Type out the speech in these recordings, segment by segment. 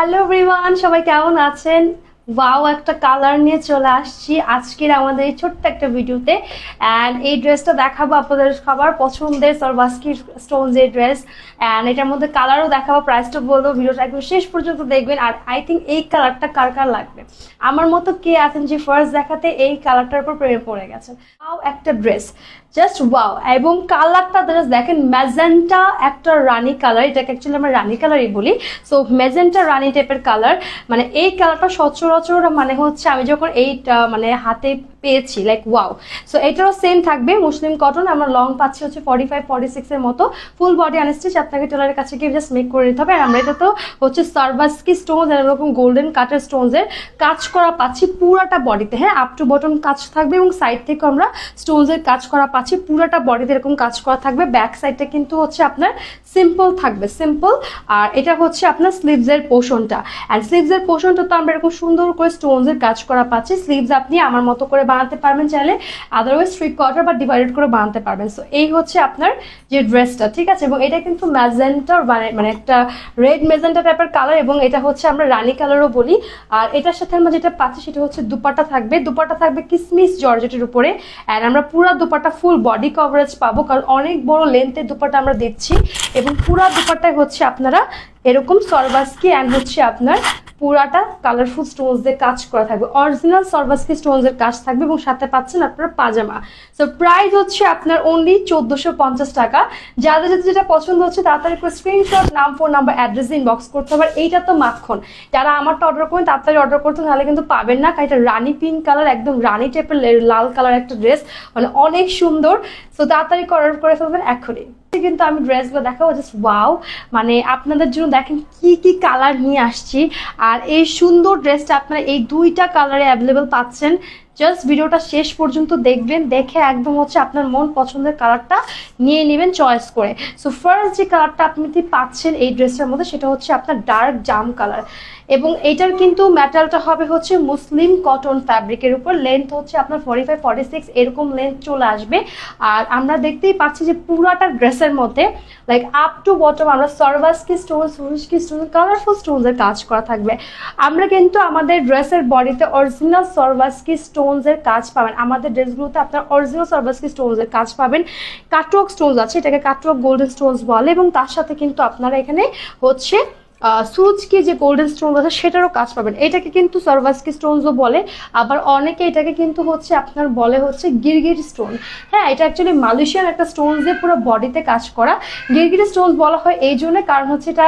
Hello everyone সবাই কেমন আছেন? ওয়াও একটা কালার নিয়ে চলে আসছি আজকের আমাদের এই ছোট্ট একটা ভিডিওতে। অ্যান্ড এই ড্রেসটা দেখাবো আপনাদের সবার পছন্দের সরবাস্কি স্টোনস এর ড্রেস অ্যান্ড এটার মধ্যে কালারও দেখাবো প্রাইসটা বলব, ভিডিওটা একদম শেষ পর্যন্ত দেখবেন। আর আই থিঙ্ক এই কালারটা কার কার লাগবে? আমার মতো কে আছেন যে ফার্স্ট দেখাতে এই কালারটার উপর প্রেমে পড়ে গেছে ওয়াও একটা ড্রেস জাস্ট ওয়াও এবং কালারটা জাস্ট দেখেন, ম্যাজেন্টা একটা রানি কালার, এটাকে অ্যাকচুয়ালি আমরা রানি কালারই বলি। সো ম্যাজেন্টা রানি টাইপের কালার। মানে এই কালারটা সচরাচর মানে হচ্ছে আমি যখন এই মানে হাতে পেয়েছি লাইক ওয়াও সো এটারও সেম থাকবে, মুসলিম কটন আমরা লং পাচ্ছি হচ্ছে ফর্টি ফাইভ ফর্টি সিক্সের মতো। ফুল বডি আনস্টিচ আপনাকে টেলারের কাছে গিয়ে জাস্ট মেক করে নিতে হবে। আর আমরা এটা তো হচ্ছে সার্ভাসকি স্টোন এরকম গোল্ডেন কাটার স্টোনসের কাজ করা পাচ্ছি পুরাটা বডিতে হ্যাঁ? আপ টু বটন কাজ থাকবে এবং সাইড থেকে আমরা স্টোনসের কাজ করা পাচ্ছি পুরাটা বডিতে এরকম কাজ করা থাকবে। ব্যাক সাইডটা কিন্তু হচ্ছে আপনার সিম্পল থাকবে সিম্পল আর এটা হচ্ছে আপনার স্লিভসের পোষণটা। অ্যান্ড স্লিভসের পোষণটা তো আমরা এরকম সুন্দর করে স্টোনসের কাজ করা পাচ্ছি। স্লিভস আপনি আমার মতো করে বানাতে পারবেন চাইলে আদারওয়াইজ থ্রি কোয়ার্টার বা ডিভাইডেড করে বানাতে পারবেন। সো এই হচ্ছে আপনার যে ড্রেসটা ঠিক আছে? এবং এটা কিন্তু ম্যাজেন্টার মানে একটা রেড মেজেন্টা টাইপের কালার এবং এটা হচ্ছে আমরা রানি কালারও বলি। আর এটার সাথে আমরা যেটা পাচ্ছি সেটা হচ্ছে দুপাটা থাকবে। দুপাটা থাকবে কিসমিস জর্জেটের উপরে। অ্যান্ড আমরা পুরো দুপাটা ফুল বডি কভারেজ পাবো, কারণ অনেক বড় লেন্থের দুপাটা আমরা দিচ্ছি এবং পুরো দুপাটায় হচ্ছে আপনারা এরকম সরবাস্কি অ্যান্ড হচ্ছে আপনার পুরাটা কালারফুল স্টোনস দিয়ে কাজ করা থাকবে। অরিজিনাল সরবাস্কি স্টোনস এর কাজ থাকবে এবং সাথে পাচ্ছেন আপনারা পাজামা। সো প্রাইস হচ্ছে আপনার অনলি চোদ্দোশো পঞ্চাশ টাকা। যাদের যাদের যেটা পছন্দ হচ্ছে তাড়াতাড়ি করে স্ক্রিনশট নাম ফোন নাম্বার অ্যাড্রেস ইনবক্স করতে হবে। এইটা তো মাখন। যারা আমারটা অর্ডার করেন, তাড়াতাড়ি অর্ডার করতে তাহলে কিন্তু পাবেন না। কারণ এটা রানি পিঙ্ক কালার একদম রানি টাইপের লাল কালার একটা ড্রেস মানে অনেক সুন্দর। সো তাড়াতাড়ি অর্ডার করে ফেলবেন এখনই। কিন্তু আমি ড্রেসগুলো দেখাবো জাস্ট ওয়াও মানে আপনাদের জন্য দেখেন কি কি কালার নিয়ে আসছি। আর এই সুন্দর ড্রেসটা আপনারা এই দুইটা কালারে অ্যাভেলেবেল পাচ্ছেন। জাস্ট ভিডিওটা শেষ পর্যন্ত দেখবেন, দেখে একদম হচ্ছে আপনার মন পছন্দের কালারটা নিয়ে নেবেন চয়েস করে। সো ফার্স্ট যে কালারটা আপনি পাচ্ছেন এই ড্রেসটার মধ্যে, সেটা হচ্ছে আপনার ডার্ক জাম কালার এবং এটার কিন্তু ম্যাটেরিয়ালটা হবে হচ্ছে মুসলিম কটন ফ্যাব্রিকের উপর। লেন্থ হচ্ছে আপনার ফর্টি ফাইভ ফর্টি সিক্স এরকম লেন্থ চলে আসবে। আর আমরা দেখতেই পাচ্ছি যে পুরাটা ড্রেসের মধ্যে লাইক আপ টু বটম আমরা সরভাসকি স্টোন সুরুজকি স্টোন কালারফুল স্টোনসের কাজ করা থাকবে। আমরা কিন্তু আমাদের ড্রেসের বডিতে অরিজিনাল সরভাসকি স্টোনসের কাজ পাবেন। আমাদের ড্রেসগুলোতে আপনার অরিজিনাল সরভাসকি স্টোনসের কাজ পাবেন। কাটওয়ার্ক স্টোনস আছে, এটাকে কাটওয়ার্ক গোল্ডেন স্টোনস বলে এবং তার সাথে কিন্তু আপনারা এখানে হচ্ছে সুচকি যে গোল্ডেন স্টোন আছে, সেটারও কাজ পাবেন। এটাকে কিন্তু সার্ভাসকি স্টোনসও বলে। আবার অনেকে এটাকে কিন্তু হচ্ছে আপনার বলে হচ্ছে গিরগির স্টোন হ্যাঁ এটা অ্যাকচুয়ালি মালয়েশিয়ান একটা স্টোন দিয়ে পুরো বডিতে কাজ করা। গিরগির স্টোন বলা হয় এই জন্য, কারণ হচ্ছে এটা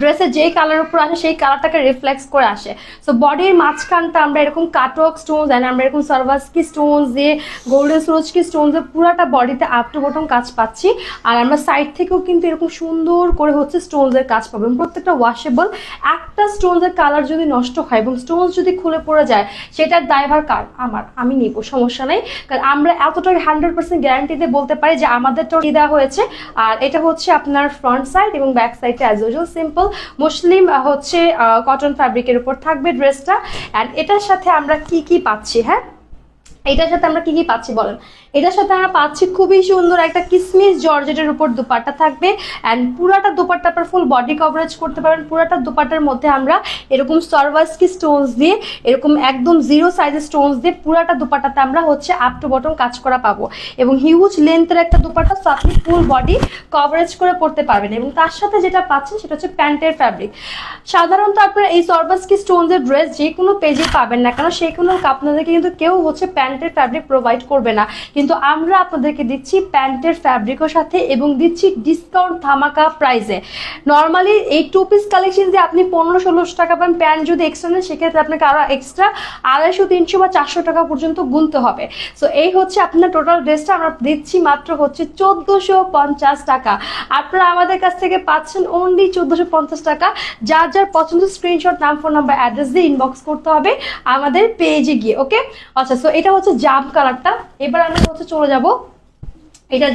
ড্রেসের যেই কালার উপর আসে, সেই কালারটাকে রিফ্লেক্স করে আসে। সো বডির মাঝখানটা আমরা এরকম কাটওয়ার্ক স্টোনস অ্যান্ড আমরা এরকম সার্ভাসকি স্টোনস দিয়ে গোল্ডেন সুরজকি স্টোনস দিয়ে পুরাটা বডিতে আপ টু বটম কাজ পাচ্ছি। আর আমরা সাইড থেকেও কিন্তু এরকম সুন্দর করে হচ্ছে স্টোনসের কাজ পাবো। এবং প্রত্যেকটা ওয়াশেবল একটা স্টোনসের কালার যদি নষ্ট হয় এবং স্টোনস যদি খুলে পড়ে যায়, সেটার দায়ভার কার? আমার। আমি নিব, সমস্যা নেই। কারণ আমরা এতটা হান্ড্রেড পার্সেন্ট গ্যারান্টিতে বলতে পারি যে আমাদেরটা দেওয়া হয়েছে। আর এটা হচ্ছে আপনার ফ্রন্ট সাইড এবং ব্যাক সাইডটা as usual simple muslin ah, হচ্ছে কটন ফ্যাব্রিকের উপর থাকবে ড্রেসটা অ্যান্ড এটার সাথে আমরা কি কি পাচ্ছি হ্যাঁ? এটার সাথে আমরা কি কি পাচ্ছি বলেন। এটার সাথে আমরা পাচ্ছি খুবই সুন্দর একটা কিসমিস জর্জেটের উপর দুপাট্টা থাকবে। অ্যান্ড পুরাটা দুপাট্টা আপনার ফুল বডি কভারেজ করতে পারবেন। পুরাটা দুপাট্টার মধ্যে আমরা এরকম সরভাসকি স্টোনস দিয়ে, এরকম একদম জিরো সাইজের স্টোনস দিয়ে পুরাটা দুপাট্টাতে আমরা হচ্ছে আপ টু বটম কাজ করা পাবো। এবং হিউজ লেন্থের একটা দুপাট্টা সো আপনি ফুল বডি কভারেজ করে পড়তে পারবেন। এবং তার সাথে যেটা পাচ্ছেন সেটা হচ্ছে প্যান্টের ফ্যাব্রিক সাধারণত আপনারা এই সরভাসকি স্টোনসের ড্রেস যে কোনো পেজে পাবেন না। কেন? সেই কোনো আপনাদেরকে কিন্তু কেউ হচ্ছে প্যান্টের ফ্যাব্রিক প্রোভাইড করবে না। কিন্তু আমরা আপনাদেরকে দিচ্ছি প্যান্টের ফ্যাব্রিকের সাথে এবং দিচ্ছি ডিসকাউন্ট ধামাকা প্রাইসে নর্মালি এই টু পিস কালেকশন দিয়ে আপনি পনেরো ষোলোশো টাকা পান প্যান্ট যদি এক্সট্রা নেন, সেক্ষেত্রে আপনাকে আরও এক্সট্রা আড়াইশো, তিনশো বা চারশো টাকা পর্যন্ত গুনতে হবে। সো এই হচ্ছে আপনার টোটাল ড্রেসটা আমরা দিচ্ছি মাত্র হচ্ছে চোদ্দোশো পঞ্চাশ টাকা। আপনারা আমাদের কাছ থেকে পাচ্ছেন অনলি চোদ্দোশো পঞ্চাশ টাকা। যার যার পছন্দ স্ক্রিনশট নাম ফোন নাম্বার অ্যাড্রেস দিয়ে ইনবক্স করতে হবে আমাদের পেজে গিয়ে ওকে আচ্ছা সো এটা হচ্ছে জাম কালারটা এবার আমরা হচ্ছে চলে যাব। এটা